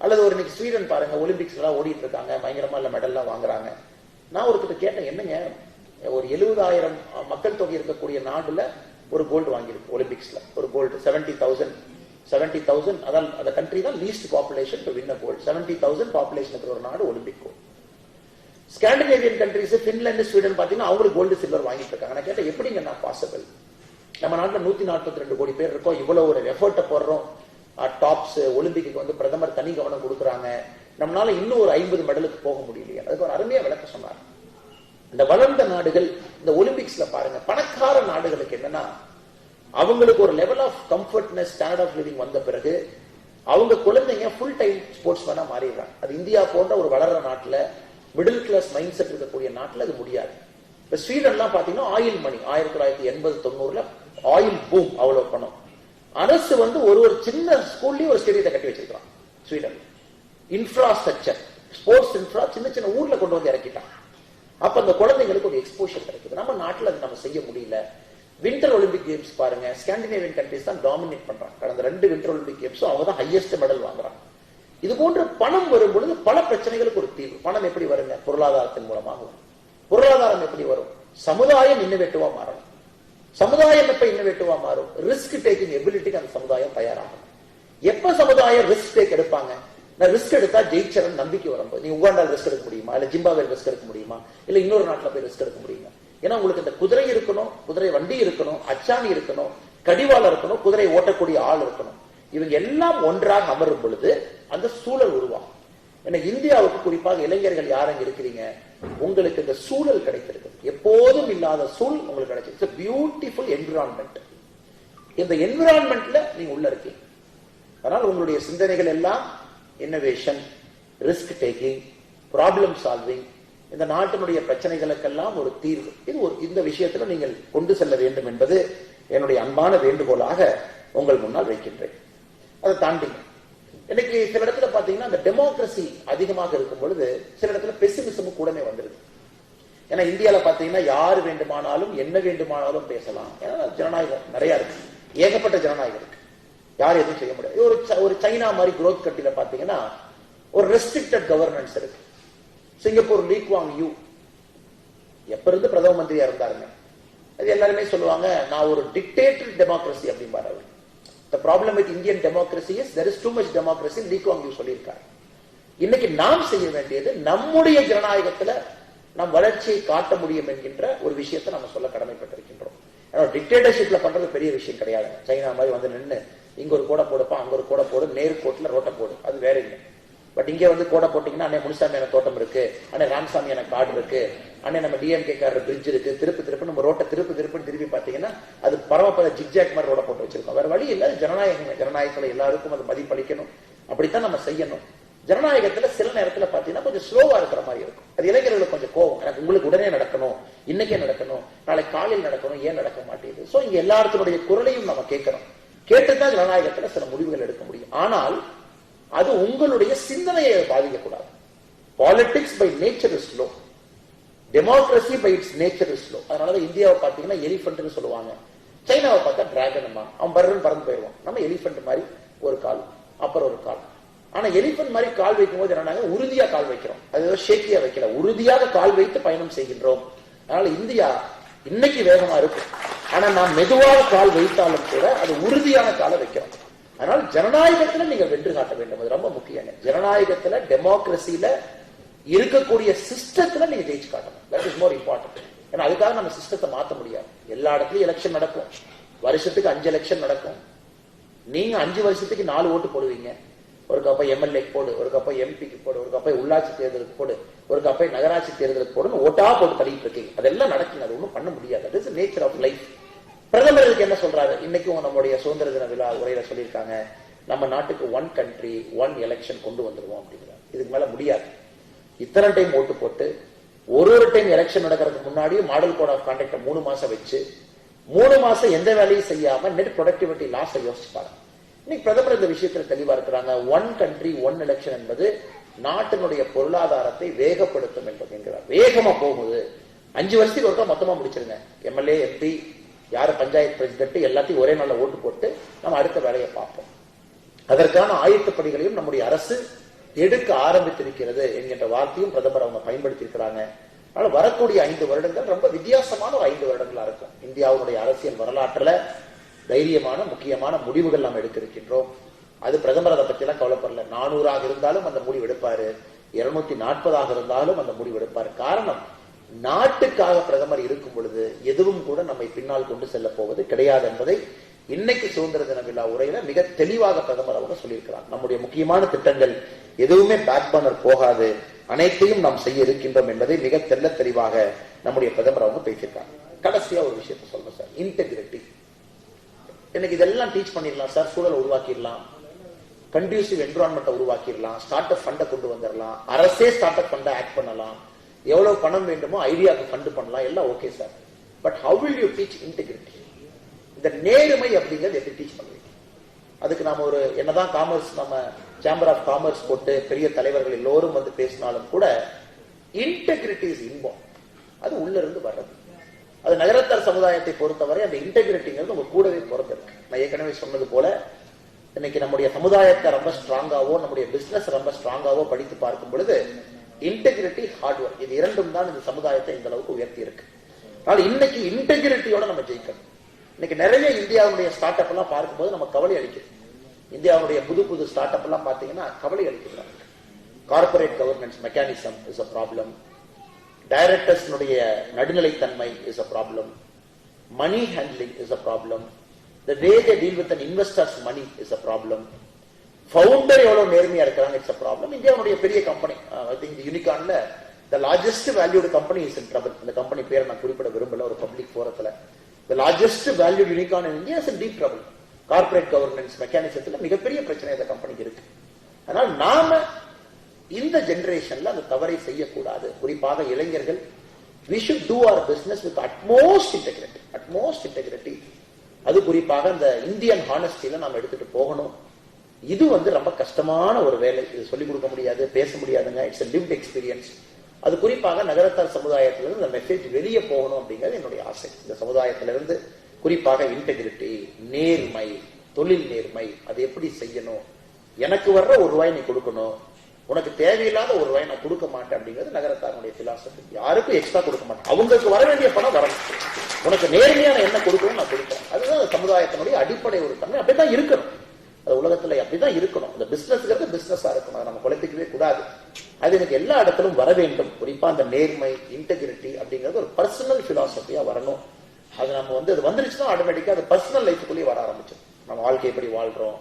அல்லது ஒரு இன்னைக்கு ஸ்வீடன் பாருங்க ஒலிம்பிக்ஸ் எல்லாம் ஓடிட்டு இருக்காங்க பயங்கரமா இல்ல மெடல்லாம் வாங்குறாங்க. நான் ஒருத்தர் கேட்டேன் என்னங்க? ஒரு எழுபதாயிரம் மக்கள் தொகை இருக்கக்கூடிய நாடுல ஒரு கோல்டு வாங்கியிருக்கு ஒலிம்பிக்ஸ்ல ஒரு gold seventy thousand seventy thousand அதான் அந்த கண்ட்ரி தான் least population to win gold seventy thousand population இருக்கிற ஒரு நாடு Olympic gold Scandinavian countries Finland Sweden பாத்தீங்கன்னா அவங்களுக்கு கோல்டு சில்வர் வாங்கிட்டு இருக்காங்க நான் கேட்டேன் எப்படிங்க நான் பாசிபிள் நம்ம நாட்டில் நூத்தி நாற்பத்தி ரெண்டு கோடி பேர் இருக்கோம் இவ்வளவு ஒரு எஃபர்ட்டை போடுறோம். டாப்ஸ் ஒலிம்பிக்கு uh, வந்து பிரதமர் தனி கவனம் கொடுக்குறாங்க. நம்மளால இன்னும் ஒரு ஐம்பது மெடலுக்கு போக முடியலையே. அதுக்கு ஒரு அருமையா விளக்க சொன்னார். இந்த வளர்ந்த நாடுகள் இந்த ஒலிம்பிக்ஸ்ல பாருங்க பணக்கார நாடுகளுக்கு என்னன்னா அவங்களுக்கு ஒரு level of comfortness standard of living வந்த பிறகு அவங்க குழந்தைங்க ஃபுல் டைம் ஸ்போர்ட்ஸ் மேனா மாறிடுறாங்க. அது இந்தியா போன்ற ஒரு வளர்ற நாட்டுல மிடில் கிளாஸ் மைண்ட் செட் இருக்கக்கூடிய நாட்டில் அது முடியாது. இப்ப ஸ்வீடன்லாம் பாத்தீங்கன்னா ஆயில் மணி ஆயிரத்தி தொள்ளாயிரத்தி எண்பது தொண்ணூறுல ஆயில் பூம் அவ்வளவு பணம். அரசு வந்து ஒரு ஒரு சின்ன ஸ்கூல்லயும் ஒரு ஸ்டேடியத்தை கட்டி வச்சிருக்கான் ஸ்வீடன் இன்ஃப்ராஸ்ட்ரக்சர் ஸ்போர்ட்ஸ் இன்ஃப்ரா சின்ன சின்ன ஊர்ல கொண்டு வந்து இறக்கிட்டான். அப்ப அந்த குழந்தைங்களுக்கு ஒரு எக்ஸ்போஷர் கிடைக்குது. நம்ம நாட்டுல அது நம்ம செய்ய முடியல. வின்டர் ஒலிம்பிக் கேம்ஸ் பாருங்க. ஸ்காண்டினேவியன் கண்ட்ரிஸ் தான் டாமினேட் பண்றாங்க. கடந்த ரெண்டு வின்டர் ஒலிம்பிக் கேம்ஸும் அவங்க தான் ஹையஸ்ட் மெடல் வாங்குறாங்க. இது போன்ற பணம் வரும் பொழுது பல பிரச்சனைகளுக்கு ஒரு தீர்வு. பணம் எப்படி வருங்க? பொருளாதாரத்தின் மூலமாக வரும் பொருளாதாரம் எப்படி வரும்? சமுதாயம் இன்னோவேட்டிவா சமுதாயம் எப்ப இன்னோவேட்டிவா மாறும்? ரிஸ்க் டேக்கிங் எபிலிட்டிக்கு அந்த சமுதாயம் தயாராகும். எப்ப சமுதாயம் ரிஸ்க் டேக் எடுப்பாங்க? நான் ரிஸ்க் எடுத்தா ஜெயிச்சரன் நம்பிக்கை வரும்போது. நீ உகாண்டால் ரிஸ்க் எடுக்க முடியுமா? இல்ல ஜிம்பாவே ரிஸ்க் எடுக்க முடியுமா? இல்ல இன்னொரு நாட்டுல போய் ரிஸ்க் எடுக்க முடியுமா? ஏன்னா உங்களுக்கு இந்த குதிரை இருக்கணும் குதிரை வண்டி இருக்கணும் அச்சாணி இருக்கணும் கடிவாளம் இருக்கணும் குதிரை ஓட்டக்கூடிய ஆள் இருக்கணும். இவங்க எல்லாம் ஒன்றாக அமரும் பொழுது அந்த சூழல் உருவாகும். ஏன்னா இந்தியாவுக்கு குறிப்பாக இளைஞர்கள் யாரும் இருக்கிறீங்க? உங்களுக்கு இந்த சூழல் கிடைத்திருக்கு எப்போதும் இல்லாத சூழல் உங்களுக்கு கிடைச்சிருக்கு. பியூட்டிஃபுல் என்விரான்மெண்ட் இந்த என்விரான்மெண்ட்ல நீங்க உள்ள இருக்கீங்க. அதனால் உங்களுடைய சிந்தனைகள் எல்லாம் innovation risk taking problem solving இந்த நாட்டினுடைய பிரச்சனைகளுக்கெல்லாம் ஒரு தீர்வு. இது ஒரு இந்த விஷயத்துல நீங்கள் கொண்டு செல்ல வேண்டும் என்பது என்னுடைய அன்பான வேண்டுகோளாக உங்கள் முன்னால் வைக்கின்றேன். அதை தாண்டி இன்னைக்கு சில இடத்துல பாத்தீங்கன்னா அந்த டெமோக்ரஸி அதிகமாக இருக்கும் பொழுது சில இடத்துல பெசிமிசம் கூடமே வந்துருது. ஏன்னா இந்தியால பாத்தீங்கன்னா யார் வேண்டுமானாலும் என்ன வேண்டுமானாலும் பேசலாம். ஏன்னா ஜனநாயகம் நிறைய இருக்கு. ஏகப்பட்ட ஜனநாயகம் இருக்கு. யாரும் எதுவும் செய்ய முடியாது. ஒரு ஒரு சைனா மாதிரி குரோத் கட்டில பாத்தீங்கன்னா ஒரு ரெஸ்ட்ரிக்டட் கவர்னன்ஸ் இருக்கு. சிங்கப்பூர் லீக் வாங் யூ எப்ப இருந்து பிரதம மந்திரியா இருந்தாருங்க? அது எல்லாருமே சொல்லுவாங்க நான் ஒரு டிக்டேட்டர் டெமோக்ரஸி அப்படிம்பாரு அவர். The problem with Indian democracy is there is too much democracy Lee Yew சொல்லியிருக்காரு. இன்னைக்கு நாம் செய்ய வேண்டியது நம்முடைய ஜனநாயகத்துல நம் வளர்ச்சியை காட்ட முடியும் என்கின்ற ஒரு விஷயத்தை நம்ம சொல்ல கடமைப்பட்டிருக்கின்றோம். டிக்டேட்டர்ஷிப்ல பண்றது பெரிய விஷயம் கிடையாது. சைனா மாதிரி வந்து நின்று இங்க ஒரு கூட போடுப்பா அங்க ஒரு கூட போடு நேர்கோட்டில் ரோட்டை போடு அது வேற இல்லை. பட் இங்கே வந்து கோடை போட்டீங்கன்னா அண்ணே முனிசாமி எனக்கு தோட்டம் இருக்கு. அண்ணே ராமசாமி எனக்கு காடு இருக்கு. அண்ணே நம்ம டிஎம்கே கார்டு பிரிட்ஜ் இருக்கு. திருப்பு திருப்பு நம்ம ரோட்டை திருப்பு திருப்புன்னு திருப்பி பார்த்தீங்கன்னா அது பரமப்பத ஜிக்ஜாக் மாதிரி ரோட போட்டு வச்சிருக்கோம். வேற வழி இல்லை. ஜனநாயகம் ஜனநாயகத்தில் எல்லாருக்கும் அது மதிப்பளிக்கணும். அப்படித்தான் நம்ம செய்யணும். ஜனநாயகத்துல சில நேரத்துல பாத்தீங்கன்னா கொஞ்சம் ஸ்லோவா இருக்கிற மாதிரி இருக்கும். அது இளைஞர்களுக்கு கொஞ்சம் கோவம். எனக்கு உங்களுக்கு உடனே நடக்கணும். இன்னைக்கே நடக்கணும். நாளை காலையில் நடக்கணும். ஏன் நடக்க மாட்டேங்குது? சோ இங்க எல்லாத்தினுடைய குரலையும் நம்ம கேட்கணும். கேட்டுதான் ஜனநாயகத்துல சில முடிவுகள் எடுக்க முடியும். ஆனால் அது உங்களுடைய சிந்தனையை பாதிக்கக்கூடாது. Politics by nature is slow democracy by its nature is slow அதனாலதான் இந்தியாவை பார்த்தீங்கன்னா எலிஃபென்ட்னு சொல்லுவாங்க. சைனாவை பார்த்தா டிராகனமா அவன் பர்றன்னு பறந்து போயிடுவான். நம்ம எலிஃபென்ட் மாதிரி ஒரு கால் அப்புறம் ஒரு கால். ஆனா எலிஃபென்ட் மாதிரி கால் வைக்கும் போது என்ன உறுதியா கால் வைக்கிறோம். அது ஷேக்கியா வைக்கல. உறுதியாக கால் வைத்து பயணம் செய்கின்றோம். அதனால இந்தியா இன்னைக்கு வேகமா இருக்கும் ஆனா நான் மெதுவாக கால் வைத்தாலும் கூட அது உறுதியான காலை வைக்கிறோம். அதனால் ஜனநாயகத்துல நீங்க வென்று காட்ட வேண்டும். அது ரொம்ப முக்கியங்க ஜனநாயகத்துல டெமோக்ரஸியில இருக்கக்கூடிய சிஸ்டத்துல நீங்க ஜெயிச்சு காட்டணும். தட் இஸ் மோர் இம்பார்ட்டன்ட் ஏன்னா அதுக்காக நம்ம சிஸ்டத்தை மாத்த முடியாது. எல்லா இடத்துலயும் எலெக்ஷன் நடக்கும். வருஷத்துக்கு அஞ்சு எலெக்ஷன் நடக்கும். நீங்க அஞ்சு வருஷத்துக்கு நாலு ஓட்டு போடுவீங்க. ஒரு கப்பை எம்எல்ஏக்கு போடு ஒரு கப்பை எம்பிக்கு போடு ஒரு கப்பை உள்ளாட்சி தேர்தலுக்கு போடு ஒரு கப்பை நகராட்சி தேர்தலுக்கு போடுன்னு ஓட்டா போட்டு தள்ளிட்டு இருக்கீங்க. அதெல்லாம் நடக்குங்க அது ஒன்றும் பண்ண முடியாது. இஸ் நேச்சர் ஆஃப் லைஃப் பிரதமர் இதுக்கு என்ன சொல்றாரு? இன்னைக்கும் நம்முடைய சுதந்திர தின விழா உரையில சொல்லியிருக்காங்க. நம்ம நாட்டுக்கு ஒன் கண்ட்ரி ஒன் எலெக்ஷன் கொண்டு வந்துருவோம் அப்படிங்கிறார். இதுக்கு மேல முடியாது. இத்தனை டைம் ஓட்டு போட்டு ஒரு ஒரு டைம் எலெக்ஷன் நடக்கிறதுக்கு முன்னாடியே மாடல் கோட் ஆஃப் கான்டாக்ட மூணு மாசம் வச்சு மூணு மாசம் எந்த வேலையும் செய்யாம நெட் ப்ரொடக்டிவிட்டி லாஸை யோசிச்சுப்பாங்க. இன்னைக்கு பிரதமர் இந்த விஷயத்துல தெளிவா இருக்கிறாங்க. ஒன் கண்ட்ரி ஒன் எலெக்ஷன் என்பது நாட்டினுடைய பொருளாதாரத்தை வேகப்படுத்தும் என்பது என்கிறார். வேகமா போகுது. அஞ்சு வருஷத்துக்கு ஒருக்கா மொத்தமா முடிச்சிருங்க. எம்எல்ஏ எம்பி யாரு பஞ்சாயத்து பிரசிடென்ட் எல்லாத்தையும் ஒரே நாளில் ஓட்டு போட்டு நம்ம அடுத்த வேலையை பார்ப்போம். அதற்கான ஆயத்தப்படிகளையும் நம்முடைய அரசு எடுக்க ஆரம்பித்திருக்கிறது என்கின்ற வார்த்தையும் பிரதமர் அவங்க பயன்படுத்தி இருக்கிறாங்க அதனால வரக்கூடிய ஐந்து வருடங்கள் ரொம்ப வித்தியாசமான ஒரு ஐந்து வருடங்களா இருக்கும். இந்தியாவுடைய அரசியல் வரலாற்றுல தைரியமான முக்கியமான முடிவுகள் நாம் எடுக்க இருக்கின்றோம் அது பிரதமர் அதை பத்தி எல்லாம் கவலைப்படல. நானூறாக இருந்தாலும் அந்த முடிவு எடுப்பாரு. இருநூத்தி நாற்பதாக இருந்தாலும் அந்த முடிவு எடுப்பாரு. காரணம் நாட்டுக்காக பிரதமர் இருக்கும் பொழுது எதுவும் கூட நம்மை பின்னால் கொண்டு செல்ல போவது கிடையாது என்பதை இன்னைக்கு சுதந்திர தின விழா உரையில மிக தெளிவாக பிரதமர் அவங்க சொல்லியிருக்கிறார். நம்முடைய முக்கியமான திட்டங்கள் எதுவுமே பேக் பேனர் போகாது. அனைத்தையும் நாம் செய்ய இருக்கின்றோம் என்பதை மிக தெல்ல தெளிவாக நம்முடைய பிரதமர் அவங்க பேசியிருக்காங்க. கடைசியா ஒரு விஷயத்தை சொல்றேன் சார். இன்டெகிரிட்டி எனக்கு இதெல்லாம் டீச் பண்ணிடலாம் சார். சூழலை உருவாக்கிடலாம். கண்டியூசிவ் என்விரான்மெண்ட்டை உருவாக்கிடலாம். ஸ்டார்ட் அப் ஃபண்டை கொண்டு வந்துடலாம். அரசே ஸ்டார்ட் அப் ஃபண்டை ஆக்ட் பண்ணலாம். எவ்வளவு பணம் வேண்டுமோ ஐடியாவுக்கு ஃபண்டு பண்ணலாம். எல்லாம் okay sir but how will you teach integrity இந்த நேர்மை அப்படிங்கிறது எப்படி டீச் பண்ணுவீங்க? அதுக்கு நாம ஒரு என்னதான் காமர்ஸ் நம்ம சேம்பர் ஆஃப் காமர்ஸ் போட்டு பெரிய தலைவர்கள் எல்லோரும் வந்து பேசினாலும் கூட இன்டெகிரிட்டி இஸ் இன்பம் அது உள்ள இருந்து வர்றது. அது நகரத்தார் சமுதாயத்தை பொறுத்தவரை அந்த இன்டெகிரிட்டிங்கிறது உங்க கூடவே பிறந்து இருக்கு நான் ஏற்கனவே சொன்னது போல இன்னைக்கு நம்முடைய சமுதாயத்தை ரொம்ப ஸ்ட்ராங்காவோ நம்முடைய பிசினஸ் ரொம்ப ஸ்ட்ராங்காவோ படித்து பார்க்கும் பொழுது இன்டெகிரிட்டி ஹார்ட் ஒர்க் இது இரண்டும் தான் இந்த சமுதாயத்தை இந்த அளவுக்கு உயர்த்தி இருக்கு. அதனால இன்னைக்கு இன்டெகிரிட்டியோட நம்ம ஜெயிக்கணும். இன்னைக்கு நிறைய இந்தியாவுடைய ஸ்டார்ட் அப் எல்லாம் பார்க்கும்போது நம்ம கவலை அளிக்குது. இந்தியாவுடைய புது புது ஸ்டார்ட் அப் எல்லாம் பாத்தீங்கன்னா கவலை அளிக்குது corporate governance mechanism is a problem டைரக்டர்ஸ்னுடைய நடுநிலைத்தன்மை is a problem money handling is a problem the way they deal with an investors money is a problem founder எவ்வளவு நேர்மையா இருக்கிறாங்க இட்ஸ் அ ப்ராப்ளம் இந்தியாவுடைய பெரிய company I யூனிகான்ல the largest valued company is in trouble இந்த company பேரை நான் குறிப்பிட விரும்பல ஒரு public போரத்துல the largest value unicorn in India is in deep trouble corporate governance மெக்கானிசத்துல மிகப்பெரிய பிரச்சனை இந்த கம்பெனிக்கு இருக்கு. அதனால நாம இந்த ஜெனரேஷன்ல அந்த தவறை செய்யக்கூடாது. குறிப்பாக இளைஞர்கள் we should do our business with utmost integrity utmost integrity அது குறிப்பாக இந்த இந்தியன் ஹானஸ்டியில நாம் எடுத்துட்டு போகணும். இது வந்து ரொம்ப கஷ்டமான ஒரு வேலை. இது சொல்லிக் கொடுக்க முடியாது பேச முடியாதுங்க. இட்ஸ் லிவ்ட் எக்ஸ்பீரியன்ஸ் அது குறிப்பாக நகரத்தார் சமுதாயத்திலிருந்து இந்த மெசேஜ் வெளியே போகணும் அப்படிங்கிறது என்னுடைய ஆசை. இந்த சமுதாயத்திலிருந்து குறிப்பாக இன்டெகிரிட்டி நேர்மை தொழில் நேர்மை அது எப்படி செய்யணும்? எனக்கு வர்ற ஒரு ரூபாய் நீ கொடுக்கணும். உனக்கு தேவையில்லாத ஒரு ரூபாய் நான் கொடுக்க மாட்டேன் அப்படிங்கிறது நகரத்தாருடைய பிலாசபி யாருக்கும் எக்ஸ்ட்ரா கொடுக்க மாட்டேன். அவங்களுக்கு வர வேண்டிய பணம் வரணும். உனக்கு நேர்மையான என்ன கொடுக்கணும் நான் கொடுப்பேன் அதுதான் சமுதாயத்தினுடைய அடிப்படை ஒரு தன்மை. அப்படிதான் இருக்கணும். அது உலகத்துல அப்படிதான் இருக்கணும். இந்த பிசினஸ்ங்கிறது பிசினஸா இருக்கணும். அதை நம்ம குழப்பிக்கவே கூடாது. அது எனக்கு எல்லா இடத்திலும் வர வேண்டும். குறிப்பா அந்த நேர்மை இன்டெகிரிட்டி அப்படிங்கிறது ஒரு பர்சனல் பிலாசபியா வரணும். அது நம்ம வந்து அது வந்துருச்சுன்னா ஆட்டோமேட்டிக்கா அது பர்சனல் லைஃபுக்குள்ளேயே வர ஆரம்பிச்சிடும் நம்ம வாழ்க்கை எப்படி வாழ்றோம்?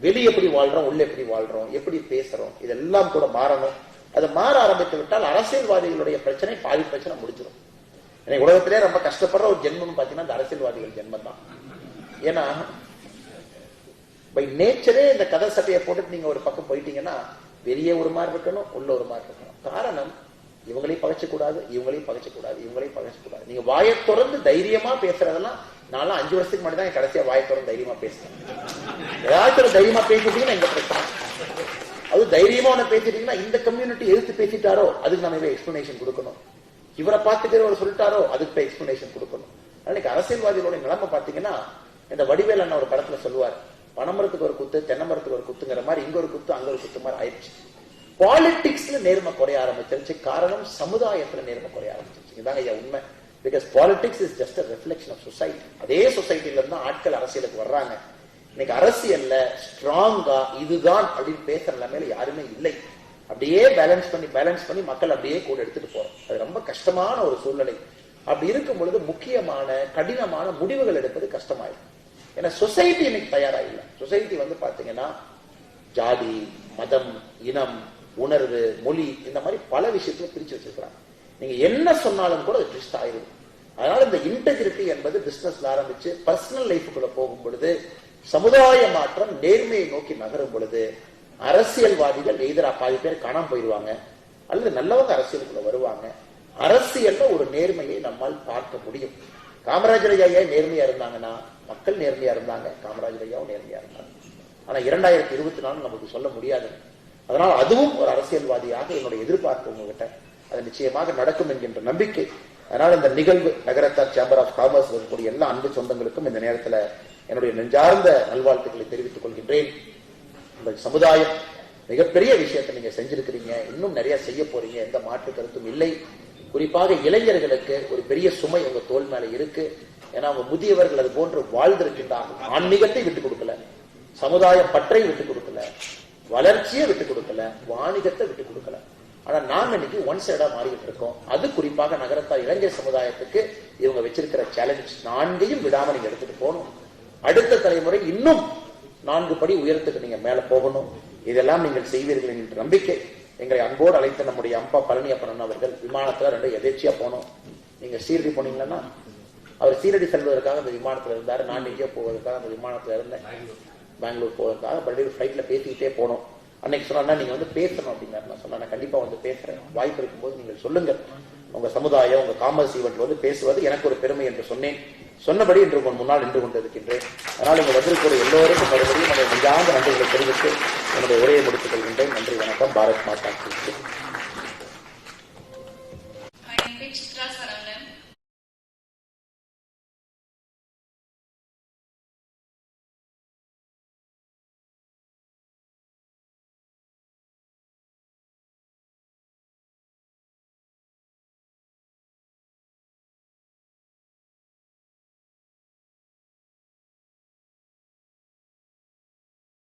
வெளியே எப்படி வாழ்றோம்? உள்ள எப்படி வாழ்றோம்? எப்படி பேசுறோம்? இதெல்லாம் கூட மாறணும். அது மாற ஆரம்பித்து விட்டால் அரசியல்வாதிகளுடைய பிரச்சனை பாதி பிரச்சனை முடிஞ்சிடும் எனக்கு உலகத்திலே ரொம்ப கஷ்டப்படுற ஒரு ஜென்மம் பாத்தீங்கன்னா அந்த அரசியல்வாதிகள் ஜென்மம் தான் ஏன்னா பை நேச்சரே இந்த கதை சட்டையை போட்டுட்டு நீங்க ஒரு பக்கம் போயிட்டீங்கன்னா வெளியே ஒரு மாதிரி இருக்கணும் உள்ள ஒரு மாதிரி இருக்கணும். காரணம் இவங்களையும் பகைச்சக்கூடாது இவங்களையும் பகைச்சக்கூடாது இவங்களையும் பகைச்சக்கூடாது. நீங்க வாயை திறந்து தைரியமா பேசுறதெல்லாம் நான்லாம் அஞ்சு வருஷத்துக்கு முன்னாடி தான் கடைசியா வாயை திறந்து தைரியமா பேசுறேன் ஏதாச்சும் தைரியமா பேசிட்டீங்கன்னா எங்க பிரச்சனை? அது தைரியமா ஒண்ணு பேசிட்டீங்கன்னா இந்த கம்யூனிட்டி எதிர்த்து பேசிட்டாரோ அதுக்கு நம்ம எக்ஸ்பிளனேஷன் கொடுக்கணும். இவரை பார்த்துட்டு அவர் சொல்லிட்டாரோ அதுக்கு எக்ஸ்பிளனேஷன் கொடுக்கணும். அன்னைக்கு அரசியல்வாதிகளோட நிலைமை பாத்தீங்கன்னா இந்த வடிவேல் அண்ணா ஒரு படத்துல சொல்லுவார். பனைமரத்துக்கு ஒரு குத்து தென்னை மரத்துக்கு ஒரு குத்துங்கிற மாதிரி இங்க ஒரு குத்து அங்க ஒரு குத்து மாதிரி ஆயிடுச்சு. பாலிடிக்ஸ்ல நேர்மை குறைய ஆரம்பிச்சிருச்சு. காரணம் சமுதாயத்துல நேர்மை குறைய ஆரம்பிச்சிருச்சு. இதாங்க ஐயா உண்மை. Because politics is just reflection of society அதே சொசைட்டில இருந்து ஆட்கள் அரசியலுக்கு வர்றாங்க. இன்னைக்கு அரசியல்ல ஸ்ட்ராங்கா இதுதான் அப்படின்னு பேசுற நிலைமையில யாருமே இல்லை. அப்படியே பேலன்ஸ் பண்ணி பேலன்ஸ் பண்ணி மக்கள் அப்படியே கூட எடுத்துட்டு போறோம். அது ரொம்ப கஷ்டமான ஒரு சூழ்நிலை. அப்படி இருக்கும் பொழுது முக்கியமான கடினமான முடிவுகள் எடுப்பது கஷ்டமாயிருக்கும் ஏன்னா சொசைட்டி இன்னைக்கு தயாரா இல்லை சொசைட்டி வந்து பாத்தீங்கன்னா ஜாதி மதம் இனம் உணர்வு மொழி இந்த மாதிரி பல விஷயத்துல பிரிச்சு வச்சிருக்கிறாங்க. நீங்க என்ன சொன்னாலும் கூட அது ட்விஸ்ட் ஆயிடும் அதனால இந்த இன்டெகிரிட்டி என்பது பிசினஸ்ல ஆரம்பிச்சு பர்சனல் லைஃபுக்குள்ள போகும் பொழுது சமுதாய மாற்றம் நேர்மையை நோக்கி நகரும் பொழுது அரசியல்வாதிகள் எதிரா பாதி பேர் காணாம போயிடுவாங்க. அல்லது நல்லவங்க அரசியலுக்குள்ள வருவாங்க. அரசியல்ல ஒரு நேர்மையை நம்மால் பார்க்க முடியும். காமராஜர் ஐயா ஏன் நேர்மையா இருந்தாங்கன்னா மக்கள் நேர்மையா இருந்தாங்க காமராஜர் ஐயாவும் நேர்மையா இருந்தாங்க. ஆனா இரண்டாயிரத்தி இருபத்தி நாலு நமக்கு சொல்ல முடியாது. அதனால் அதுவும் ஒரு அரசியல்வாதியாக என்னுடைய எதிர்பார்ப்பு உங்ககிட்ட. அது நிச்சயமாக நடக்கும் என்கின்ற நம்பிக்கை. அதனால் இந்த நிகழ்வு நகரத்தார் சேம்பர் ஆஃப் காமர்ஸ் இருக்கக்கூடிய எல்லா அன்பு சொந்தங்களுக்கும் இந்த நேரத்தில் என்னுடைய நெஞ்சார்ந்த நல்வாழ்த்துக்களை தெரிவித்துக் கொள்கின்றேன். உங்கள் சமுதாயம் மிகப்பெரிய விஷயத்தை நீங்க செஞ்சிருக்கிறீங்க. இன்னும் நிறைய செய்ய போறீங்க. எந்த மாற்று கருத்தும் இல்லை. குறிப்பாக இளைஞர்களுக்கு ஒரு பெரிய சுமை உங்க தோல் மேல இருக்கு. ஏன்னா அவங்க முதியவர்கள் அது போன்று வாழ்ந்திருக்கின்றார்கள். ஆன்மீகத்தை விட்டு கொடுக்கல. சமுதாய பற்றை விட்டு கொடுக்கல. வளர்ச்சியை விட்டு கொடுக்கல. வாணிகத்தை விட்டு கொடுக்கல. ஆனா நாம் இன்னைக்கு ஒன் சைடா மாறிக்கிட்டு இருக்கோம். அது குறிப்பாக நகரத்தார் இளைஞர் சமுதாயத்துக்கு இவங்க வச்சிருக்கிற சேலஞ்ச் நான்கையும் விடாம நீங்க எடுத்துட்டு போகணும். அடுத்த தலைமுறை இன்னும் நான்கு படி உயரத்துக்கு நீங்க மேல போகணும். இதெல்லாம் நீங்கள் செய்வீர்கள் என்ற நம்பிக்கை. எங்களை அன்போடு அழைத்த நம்முடைய அம்பா பழனியப்பன் அவர்கள் விமானத்துல ரெண்டு எதேச்சியா போனோம். நீங்க சீரடி போனீங்கன்னா அவர் சீரடி செல்வதற்காக அந்த விமானத்துல இருந்தாரு. நான் எங்கேயோ போவதற்காக அந்த விமானத்துல இருந்தேன். பெங்களூர் போவதற்காக பல்வேறு ஃபிளைட்ல பேசிக்கிட்டே போனோம். அன்னைக்கு சொன்னா நீங்க வந்து பேசணும் அப்படின்னாரு. நான் சொன்னேன் நான் கண்டிப்பா வந்து பேசுறேன். வாய்ப்பு இருக்கும்போது நீங்கள் சொல்லுங்க உங்க சமுதாயம் உங்க காமர்ஸ் ஈவெண்ட் வந்து பேசுவது எனக்கு ஒரு பெருமை என்று சொன்னேன். சொன்னபடி இன்று உங்கள் முன்னால் நின்று கொண்டிருக்கின்றேன். அதனால் இங்க வந்திருக்கிற எல்லோருக்கும் மறுபடியும் என்னுடைய நெஞ்சார்ந்த நன்றிகளை தெரிவித்து என்னுடைய உரையை முடித்துக் நன்றி வணக்கம் பாரத் மாதா கி ஜெய்.